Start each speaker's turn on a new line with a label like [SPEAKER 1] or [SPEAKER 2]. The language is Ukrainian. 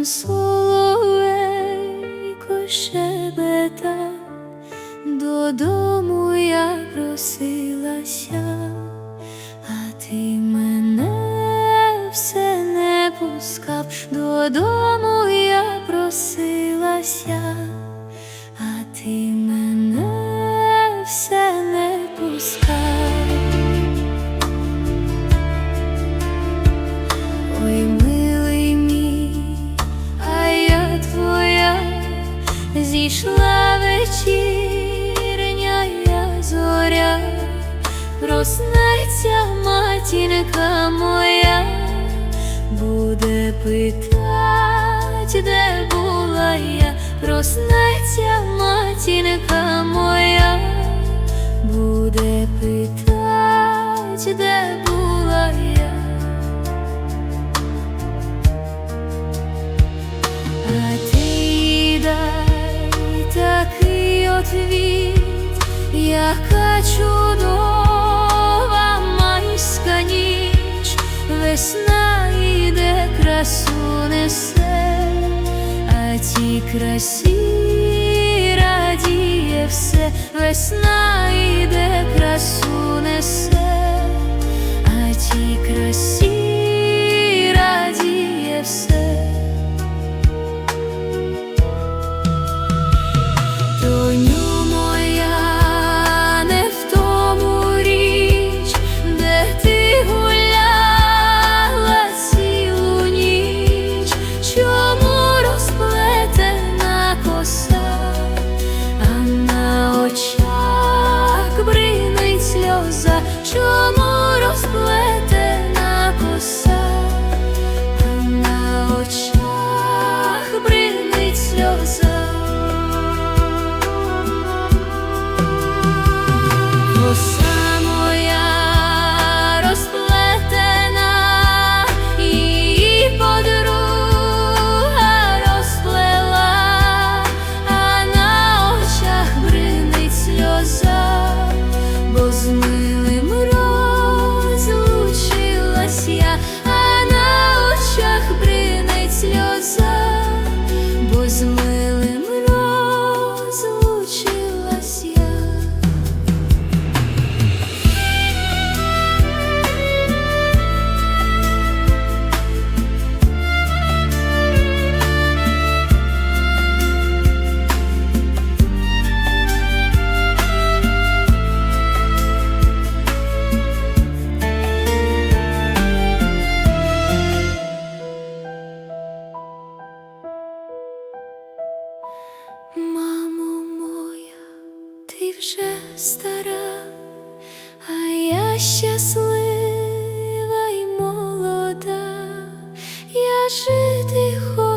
[SPEAKER 1] Там соловейко шебета, додому я просилася, а ти мене все не пускав, додому я просилася. зійшла вечірня зоря, проснеться матінка моя, буде питать, де була я, проснеться матінка моя. Яка чудова майська ніч, весна йде, красу несе, а ті красі радіє все, весна йде, красу. Isn't ти вже стара, а я щаслива й молода, я жити хочу.